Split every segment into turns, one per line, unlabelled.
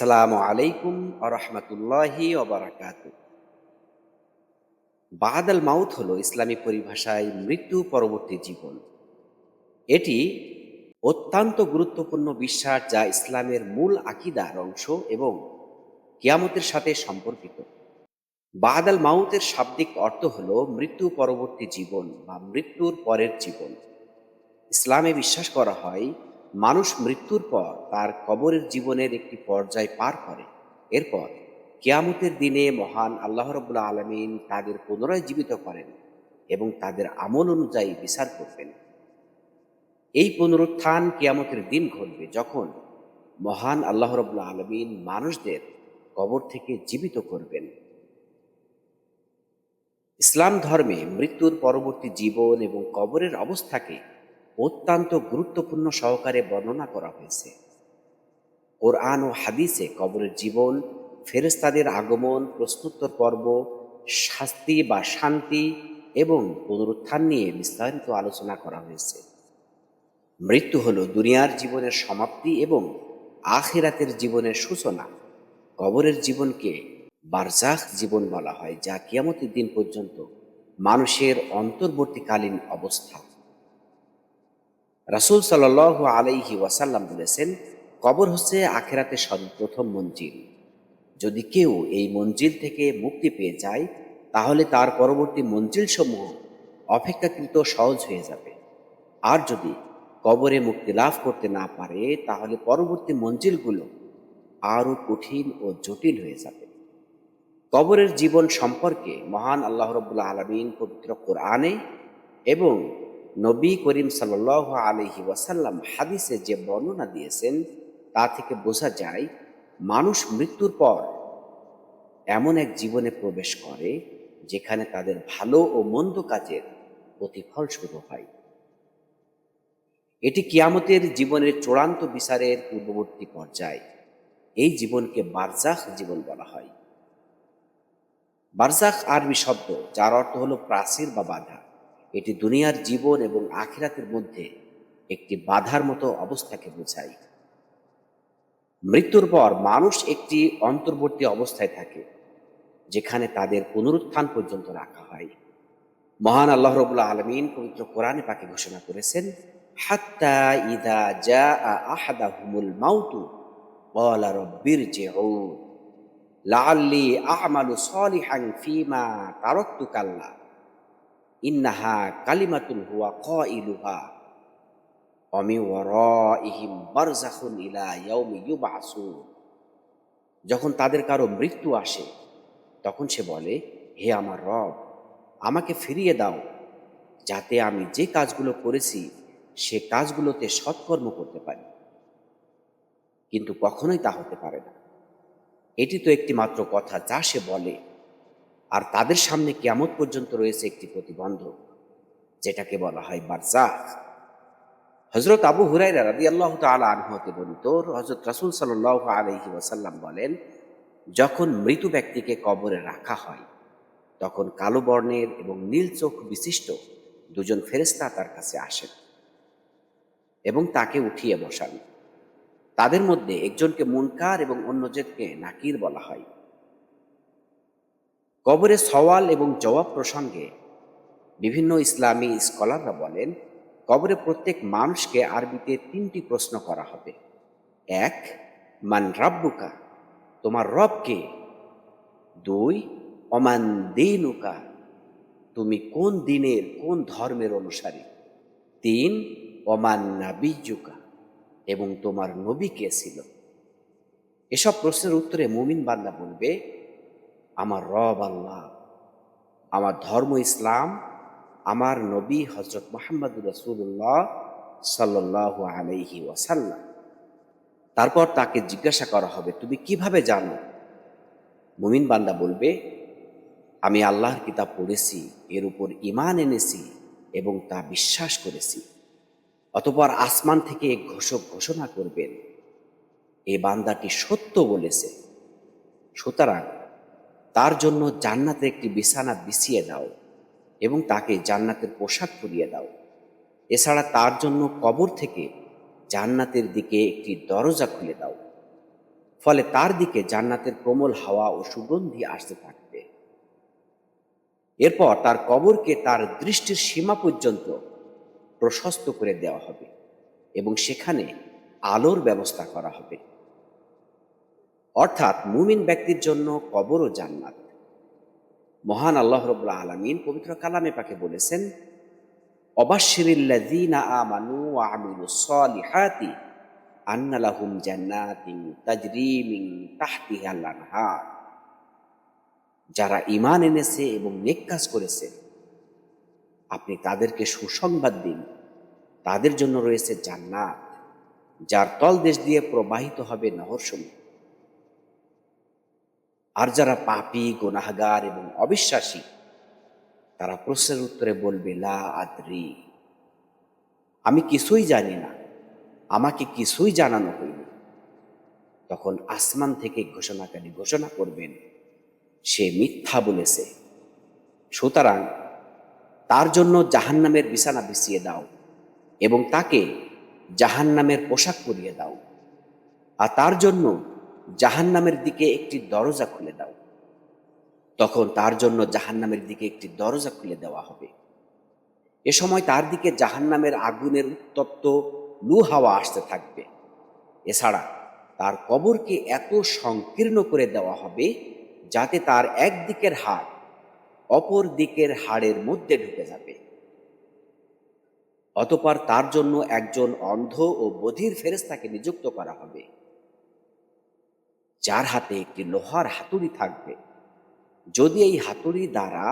আসসালামু আলাইকুম আরহামতুল্লাহি ওবরাকাত বাদাল মাউথ হলো ইসলামী পরিভাষায় মৃত্যু পরবর্তী জীবন। এটি অত্যন্ত গুরুত্বপূর্ণ বিশ্বাস যা ইসলামের মূল আকিদার অংশ এবং কিয়ামতের সাথে সম্পর্কিত। বাদাল মাউতের শাব্দিক অর্থ হল মৃত্যু পরবর্তী জীবন বা মৃত্যুর পরের জীবন। ইসলামে বিশ্বাস করা হয় মানুষ মৃত্যুর পর তার কবরের জীবনের একটি পর্যায় পার করে। এরপর কিয়ামতের দিনে মহান আল্লাহ রবুল্লা আলমিন তাদের পুনরায় জীবিত করেন এবং তাদের আমল অনুযায়ী বিচার করবেন। এই পুনরুত্থান কিয়ামতের দিন ঘটবে যখন মহান আল্লাহ রবুল্লা আলমিন মানুষদের কবর থেকে জীবিত করবেন। ইসলাম ধর্মে মৃত্যুর পরবর্তী জীবন এবং কবরের অবস্থাকে অত্যন্ত গুরুত্বপূর্ণ সহকারে বর্ণনা করা হয়েছে। কোরআন ও হাদিসে কবরের জীবন ফেরেস্তাদের আগমন, প্রশ্নোত্তর পর্ব, শাস্তি বা শান্তি এবং পুনরুত্থান নিয়ে বিস্তারিত আলোচনা করা হয়েছে। মৃত্যু হল দুনিয়ার জীবনের সমাপ্তি এবং আখিরাতের জীবনের সূচনা। কবরের জীবনকে বারজাখ জীবন বলা হয়, যা কিয়ামতের দিন পর্যন্ত মানুষের অন্তর্বর্তীকালীন অবস্থা। রাসুল সাল আলাইহি ওয়াসাল্লাম বলেছেন, কবর হচ্ছে আখেরাতে সর্বপ্রথম মঞ্জিল। যদি কেউ এই মঞ্জিল থেকে মুক্তি পেয়ে যায়, তাহলে তার পরবর্তী মঞ্জিল সমূহ অপেক্ষাকৃত সহজ হয়ে যাবে। আর যদি কবরে মুক্তি লাভ করতে না পারে, তাহলে পরবর্তী মঞ্জিলগুলো আরও কঠিন ও জটিল হয়ে যাবে। কবরের জীবন সম্পর্কে মহান আল্লাহ রবুল্লা আলমিন পবিত্র কোরআনে এবং নবী করিম সাল আলহি ওয়াসাল্লাম হাদিসে যে বর্ণনা দিয়েছেন, তা থেকে বোঝা যায়, মানুষ মৃত্যুর পর এমন এক জীবনে প্রবেশ করে যেখানে তাদের ভালো ও মন্দ কাজের প্রতিফল শুরু হয়। এটি কিয়ামতের জীবনের চূড়ান্ত বিচারের পূর্ববর্তী পর্যায়। এই জীবনকে বারজাখ জীবন বলা হয়। বারজাখ আরবি শব্দ, যার অর্থ হলো প্রাচীর বা বাধা। এটি দুনিয়ার জীবন এবং আখিরাতের মধ্যে একটি বাধার মতো অবস্থাকে বোঝায়। মৃত্যুর পর মানুষ একটি অন্তর্বর্তী অবস্থায় থাকে, যেখানে তাদের পুনরুত্থান পর্যন্ত রাখা হয়। মহান আল্লাহ রবুল্লা আলমিন পবিত্র কোরআনে পাকে ঘোষণা করেছেন, হাত্তা ইদা যা আহাদা হুমুল মাউতু বলা রব্বির যে লাল্লি আমালু সলিহাং ফিমা তারত্তু কাল্লা। ইন্নাহা কালিমাতুল হুয়া ক ইলুহা অমি ওয়ারাইহিম বারজাখুন ইলা ইয়াউমি ইউবাসুন যখন তাদের কারও মৃত্যু আসে, তখন সে বলে, হে আমার রব, আমাকে ফিরিয়ে দাও। যাতে আমি যে কাজগুলো করেছি, সে কাজগুলোতে সৎকর্ম করতে পারি। কিন্তু কখনোই তা হতে পারে না। এটি তো একটি মাত্র কথা যা সে বলে। আর তাদের সামনে কেমত পর্যন্ত রয়েছে একটি প্রতিবন্ধক, যেটাকে বলা হয় বারজাখ হজরত আবু হুরাইরা রাদি আল্লাহ তালা আনহতে বলিত হজরত রাসুল সাল আলহি ওয়াসাল্লাম বলেন, যখন মৃত ব্যক্তিকে কবরে রাখা হয়, তখন কালো বর্ণের এবং নীল চোখ বিশিষ্ট দুজন ফেরেস্তা তার কাছে আসেন এবং তাকে উঠিয়ে বসান। তাদের মধ্যে একজনকে মুনকার এবং অন্যজনকে নাকির বলা হয়। কবরে সওয়াল এবং জবাব প্রসঙ্গে বিভিন্ন ইসলামী স্কলাররা বলেন, কবরে প্রত্যেক মানুষকে আরবিতে তিনটি প্রশ্ন করা হবে। এক, মান রাব্বুকা, তোমার রবকে দুই অমান দিনুকা, তুমি কোন দিনের, কোন ধর্মের অনুসারী? তিন অমান নাবিজুকা এবং তোমার নবী কে ছিল? এসব প্রশ্নের উত্তরে মুমিন বান্দা বলবে আমার রব আল্লাহ, আমার ধর্ম ইসলাম, আমার নবী হজরত মোহাম্মদ রসুল্লাহ সাল্লাহ আলহি ওয়াসাল্লাম। তারপর তাকে জিজ্ঞাসা করা হবে, তুমি কীভাবে জানো? মুমিন বান্দা বলবে, আমি আল্লাহর কিতাব পড়েছি, এর উপর ইমান এনেছি এবং তা বিশ্বাস করেছি। অতপর আসমান থেকে ঘোষক ঘোষণা করবেন, এ বান্দাটি সত্য বলেছে। সুতরাং তার জন্য জান্নাতের একটি বিছানা বিছিয়ে দাও এবং তাকে জান্নাতের পোশাক পরিয়ে দাও। এছাড়া তার জন্য কবর থেকে জান্নাতের দিকে একটি দরজা খুলে দাও। ফলে তার দিকে জান্নাতের কোমল হাওয়া ও সুগন্ধি আসতে থাকবে। এরপর তার কবরকে তার দৃষ্টির সীমা পর্যন্ত প্রশস্ত করে দেওয়া হবে এবং সেখানে আলোর ব্যবস্থা করা হবে। অর্থাৎ মুমিন ব্যক্তির জন্য কবর ও জান্নাত। মহান আল্লাহ রবুল্লা আলমিন পবিত্র কালামে পাকে বলেছেন আমানু মিন যারা ঈমান এনেছে এবং নেক কাজ করেছে, আপনি তাদেরকে সুসংবাদ দিন। তাদের জন্য রয়েছে জান্নাত, যার তলদেশ দিয়ে প্রবাহিত হবে নহরসমূহ। আর যারা পাপি, গুনাহগার এবং অবিশ্বাসী, তারা প্রশ্নের উত্তরে বলবে, লা আদ্রি। আমি কিছুই জানি না। আমাকে কিছুই জানানো হইল তখন আসমান থেকে ঘোষণাকারী ঘোষণা করবেন, সে মিথ্যা বলেছে। সুতরাং তার জন্য জাহান্নামের বিছানা বিছিয়ে দাও এবং তাকে জাহান্নামের পোশাক পরিয়ে দাও। আর তার জন্য জাহান্নামের দিকে একটি দরজা খুলে দাও। তখন তার জন্য জাহান্নামের দিকে একটি দরজা খুলে দেওয়া হবে। এ সময় তার দিকে জাহান্নামের আগুনের উত্তপ্ত লু হাওয়া আসতে থাকবে। এছাড়া তার কবরকে এত সংকীর্ণ করে দেওয়া হবে যাতে তার একদিকের হাড় অপর দিকের হাড়ের মধ্যে ঢুকে যাবে। অতপর তার জন্য একজন অন্ধ ও বধির ফেরেস্তাকে নিযুক্ত করা হবে। যার হাতে একটি লোহার হাতুড়ি থাকবে। যদি এই হাতুড়ি দ্বারা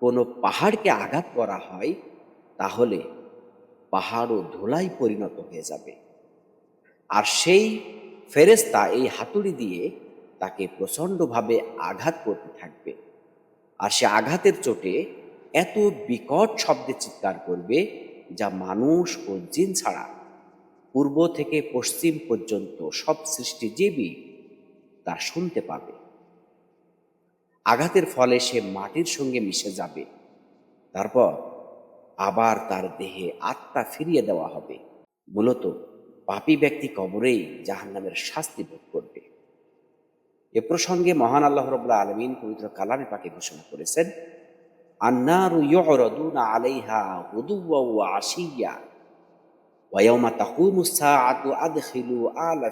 কোনো পাহাড়কে আঘাত করা হয়, তাহলে পাহাড়ও ধুলাই পরিণত হয়ে যাবে। আর সেই ফেরেস্তা এই হাতুড়ি দিয়ে তাকে প্রচণ্ডভাবে আঘাত করতে থাকবে। আর সে আঘাতের চোটে এত বিকট শব্দে চিৎকার করবে যা মানুষ ও জিন ছাড়া পূর্ব থেকে পশ্চিম পর্যন্ত সব সৃষ্টিজীবী তা শুনতে পাবে। আঘাতের ফলে সে মাটির সঙ্গে মিশে যাবে। তারপর আবার তার দেহে আত্মা ফিরিয়ে দেওয়া হবে। মূলত পাপী ব্যক্তি কবরেই জাহান্নামের শাস্তি ভোগ করবে। এ প্রসঙ্গে মহান আল্লাহ রবুল্লা আলমিন পবিত্র কালামে পাকে ঘোষণা করেছেন, আন্নারু আলাইহা আলা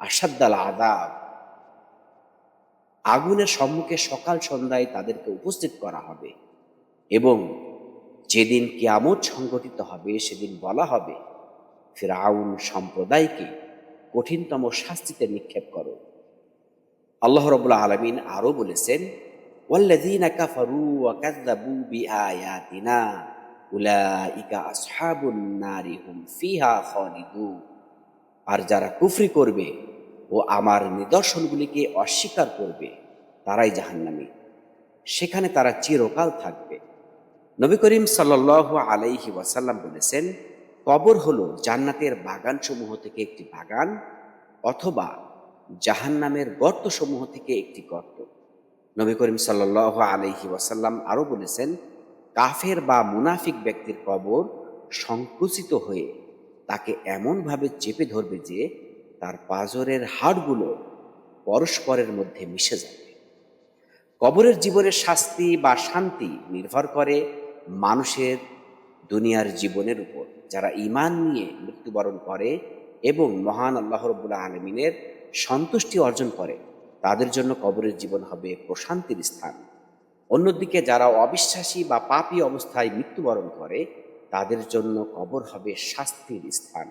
আসাদ্দাল আদাব আগুনের সম্মুখে সকাল সন্ধ্যায় তাদেরকে উপস্থিত করা হবে এবং যেদিন কিয়ামত সংগঠিত হবে, সেদিন বলা হবে ফের আউন সম্প্রদায়কে কঠিনতম শাস্তিতে নিক্ষেপ করো। আল্লাহ রবুল্লা আলমিন আরও বলেছেন, ওয়াল্লাযীনা উলা ইকা আসহাবুন নারী হুম ফিহা খালিদুন। আর যারা কুফরি করবে ও আমার নিদর্শনগুলিকে অস্বীকার করবে, তারাই জাহান্নামী। সেখানে তারা চিরকাল থাকবে। নবী করিম সাল্লাহ আলাইহি ওয়াসাল্লাম বলেছেন, কবর হলো জান্নাতের বাগানসমূহ থেকে একটি বাগান অথবা জাহান্নামের গর্তসমূহ থেকে একটি গর্ত। নবী করিম সাল্লাহ আলাইহি ওয়াসাল্লাম আরও বলেছেন, কাফের বা মুনাফিক ব্যক্তির কবর সংকুচিত হয়ে তাকে এমনভাবে চেপে ধরবে যে তার পাজরের হাড়গুলো পরস্পরের মধ্যে মিশে যাবে। কবরের জীবনের শাস্তি বা শান্তি নির্ভর করে মানুষের দুনিয়ার জীবনের উপর। যারা ইমান নিয়ে মৃত্যুবরণ করে এবং মহান আল্লাহ রবুল্লা আলমিনের সন্তুষ্টি অর্জন করে, তাদের জন্য কবরের জীবন হবে প্রশান্তির স্থান। অন্যদিকে যারা অবিশ্বাসী বা পাপী অবস্থায় মৃত্যুবরণ করে তাদের জন্য কবর হবে শাস্তির স্থান।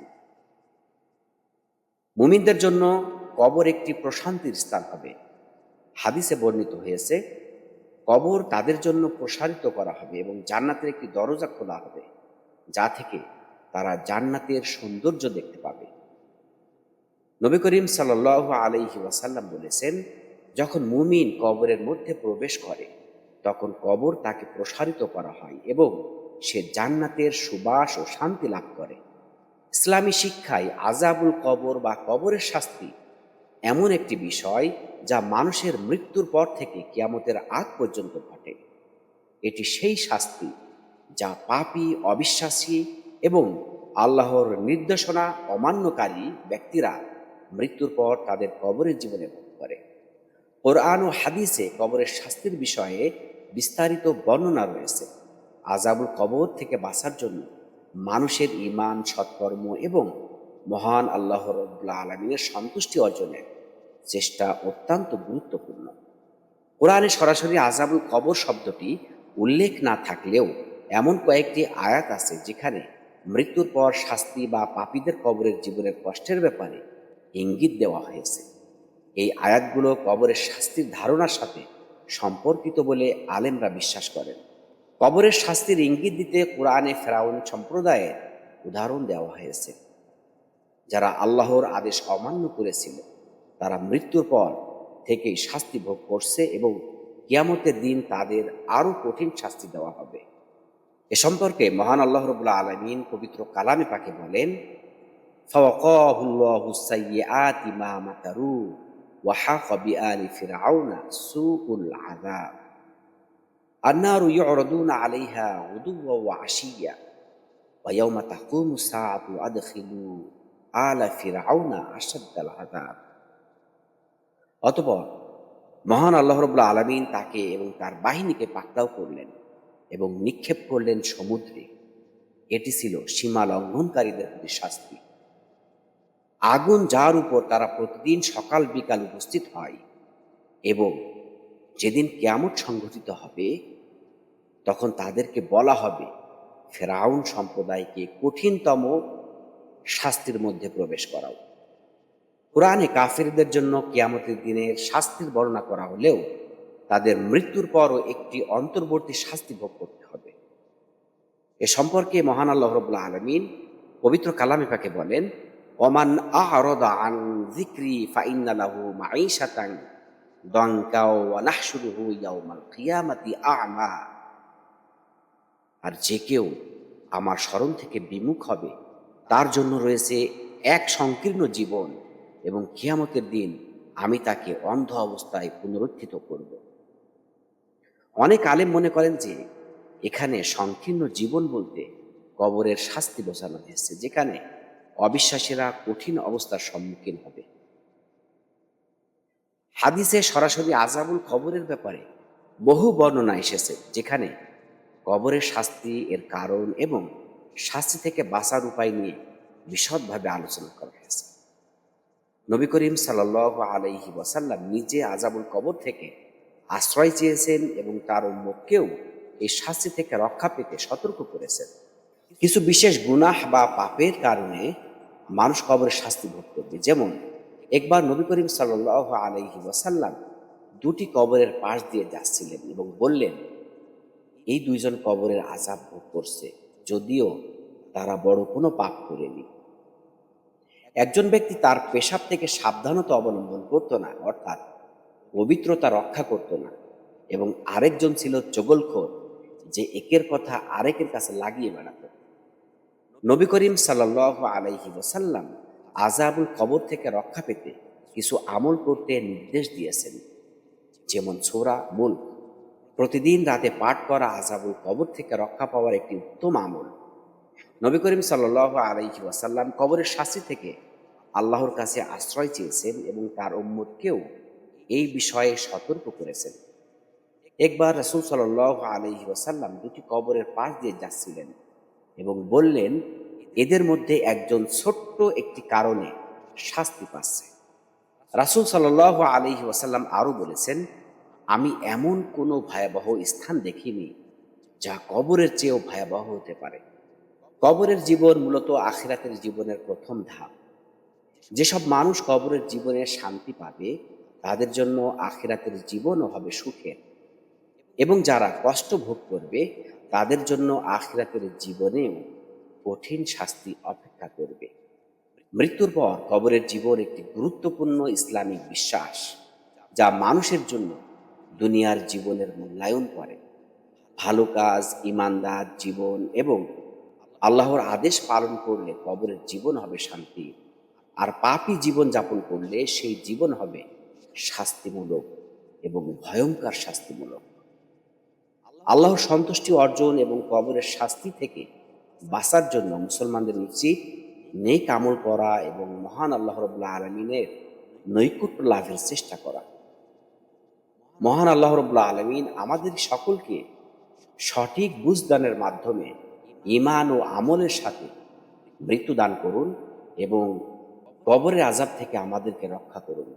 মুমিনদের জন্য কবর একটি প্রশান্তির স্থান হবে। হাদিসে বর্ণিত হয়েছে, কবর তাদের জন্য প্রসারিত করা হবে এবং জান্নাতের একটি দরজা খোলা হবে, যা থেকে তারা জান্নাতের সৌন্দর্য দেখতে পাবে। নবী করিম সাল আলাইহি ওয়াসাল্লাম বলেছেন, যখন মুমিন কবরের মধ্যে প্রবেশ করে, তখন কবর তাকে প্রসারিত করা হয় এবং সে জান্নাতের সুবাস ও শান্তি লাভ করে। ইসলামী শিক্ষায় আজাবুল কবর বা কবরের শাস্তি এমন একটি বিষয় যা মানুষের মৃত্যুর পর থেকে কিয়ামতের আগ পর্যন্ত ঘটে। এটি সেই শাস্তি যা পাপী, অবিশ্বাসী এবং আল্লাহর নির্দেশনা অমান্যকারী ব্যক্তিরা মৃত্যুর পর তাদের কবরের জীবনে ভোগ করে। কোরআন ও হাদিসে কবরের শাস্তির বিষয়ে বিস্তারিত বর্ণনা রয়েছে। আজাবুল কবর থেকে বাঁচার জন্য মানুষের ইমান সৎকর্ম এবং মহান আল্লাহ রব্লা আলমিনের সন্তুষ্টি অর্জনের চেষ্টা অত্যন্ত গুরুত্বপূর্ণ। কোরআনে সরাসরি আজাবুল কবর শব্দটি উল্লেখ না থাকলেও এমন কয়েকটি আয়াত আছে যেখানে মৃত্যুর পর শাস্তি বা পাপীদের কবরের জীবনের কষ্টের ব্যাপারে ইঙ্গিত দেওয়া হয়েছে। এই আয়াতগুলো কবরের শাস্তির ধারণার সাথে সম্পর্কিত বলে আলেমরা বিশ্বাস করেন। কবরের শাস্তির ইঙ্গিত দিতে কোরআনে ফেরাউন সম্প্রদায়ের উদাহরণ দেওয়া হয়েছে। যারা আল্লাহর আদেশ অমান্য করেছিল, তারা মৃত্যুর পর থেকেই শাস্তি ভোগ করছে এবং কিয়ামতের দিন তাদের আরও কঠিন শাস্তি দেওয়া হবে। এ সম্পর্কে মহান আল্লাহ রবুল্লা আলমিন পবিত্র কালামে পাকে বলেন আলি ফিরাউনা সুউল আদাব النار يعرضون عليها غدوا وعشيا ويوم تقوم الساعة أدخلوا آل فرعون أشد العذاب অতপর মহান আল্লাহ রবুল্লা আলমিন তাকে এবং তার বাহিনীকে পাকড়াও করলেন এবং নিক্ষেপ করলেন সমুদ্রে এটি ছিল সীমা লঙ্ঘনকারীদের প্রতি শাস্তি আগুন যার উপর তারা প্রতিদিন সকাল বিকাল উপস্থিত হয় এবং যেদিন কেয়ামত সংঘটিত হবে তখন তাদেরকে বলা হবে, ফেরাউন সম্প্রদায়কে কঠিনতম শাস্তির মধ্যে প্রবেশ করাও। কোরআনে কাফিরদের জন্য কিয়ামতের দিনের শাস্তির বর্ণনা করা হলেও তাদের মৃত্যুর পরও একটি অন্তর্বর্তী শাস্তি ভোগ করতে হবে। এ সম্পর্কে মহান আল্লাহ রবুল্লা আলমিন পবিত্র কালামে পাকে বলেন, ওমান আরদা আন ইয়াউমাল কিয়ামাতি আর যে কেউ আমার স্মরণ থেকে বিমুখ হবে, তার জন্য রয়েছে এক সংকীর্ণ জীবন এবং কিয়ামতের দিন আমি তাকে অন্ধ অবস্থায় পুনরুত্থিত করব। অনেক আলেম মনে করেন যে, এখানে সংকীর্ণ জীবন বলতে কবরের শাস্তি বোঝানো হয়েছে, যেখানে অবিশ্বাসীরা কঠিন অবস্থার সম্মুখীন হবে। হাদিসে সরাসরি আজাবুল কবরের ব্যাপারে বহু বর্ণনা এসেছে, যেখানে কবরের শাস্তি, এর কারণ এবং শাস্তি থেকে বাঁচার উপায় নিয়ে বিশদভাবে আলোচনা করা হয়েছে। নবী করিম সাল আলাইহি ওয়াসাল্লাম নিজে আজাবুল কবর থেকে আশ্রয় চেয়েছেন এবং তার উম্মতকেও এই শাস্তি থেকে রক্ষা পেতে সতর্ক করেছেন। কিছু বিশেষ গুনাহ বা পাপের কারণে মানুষ কবরের শাস্তি ভোগ করবে। যেমন, একবার নবী করিম সাল আলাইহি ওয়াসাল্লাম দুটি কবরের পাশ দিয়ে যাচ্ছিলেন এবং বললেন এই দুইজন কবরের আজাব ভোগ করছে, যদিও তারা বড় কোনো পাপ করেনি। একজন ব্যক্তি তার পেশাব থেকে সাবধানতা অবলম্বন করত না, অর্থাৎ পবিত্রতা রক্ষা করত না, এবং আরেকজন ছিল চগলখোর, যে একের কথা আরেকের কাছে লাগিয়ে বেড়াত। নবী করিম সাল্লাহ আলাইহি ওসাল্লাম আজাবুল কবর থেকে রক্ষা পেতে কিছু আমল করতে নির্দেশ দিয়েছেন, যেমন ছোরা মূল প্রতিদিন রাতে পাঠ করা আজাবুল কবর থেকে রক্ষা পাওয়ার একটি উত্তম আমল। নবী করিম সাল্লাহ আলাইহি ওয়াসাল্লাম কবরের শাস্তি থেকে আল্লাহর কাছে আশ্রয় চেয়েছেন এবং তার উম্মতকেও এই বিষয়ে সতর্ক করেছেন। একবার রসুল সাল্লাহ আলহি ওয়াসাল্লাম দুটি কবরের পাশ দিয়ে যাচ্ছিলেন এবং বললেন, এদের মধ্যে একজন ছোট্ট একটি কারণে শাস্তি পাচ্ছে। রাসুল সাল্লাহ আলহি ওয়াসাল্লাম আরও বলেছেন আমি এমন কোনো ভয়াবহ স্থান দেখিনি যা কবরের চেয়েও ভয়াবহ হতে পারে। কবরের জীবন মূলত আখিরাতের জীবনের প্রথম ধাপ। যেসব মানুষ কবরের জীবনে শান্তি পাবে, তাদের জন্য আখিরাতের জীবনও হবে সুখের। এবং যারা কষ্ট ভোগ করবে, তাদের জন্য আখিরাতের জীবনেও কঠিন শাস্তি অপেক্ষা করবে। মৃত্যুর পর কবরের জীবন একটি গুরুত্বপূর্ণ ইসলামিক বিশ্বাস, যা মানুষের জন্য দুনিয়ার জীবনের মূল্যায়ন করে। ভালো কাজ, ইমানদার জীবন এবং আল্লাহর আদেশ পালন করলে কবরের জীবন হবে শান্তি। আর পাপি জীবন যাপন করলে সেই জীবন হবে শাস্তিমূলক এবং ভয়ঙ্কর শাস্তিমূলক। আল্লাহর সন্তুষ্টি অর্জন এবং কবরের শাস্তি থেকে বাঁচার জন্য মুসলমানদের উচিত নেক আমল করা এবং মহান আল্লাহ রবুল্লা আলমিনের নৈকট্য লাভের চেষ্টা করা। মহান আল্লাহ রবুল্লা আলমিন আমাদের সকলকে সঠিক বুঝদানের মাধ্যমে ইমান ও আমলের সাথে মৃত্যুদান করুন এবং কবরের আজাব থেকে আমাদেরকে রক্ষা করুন।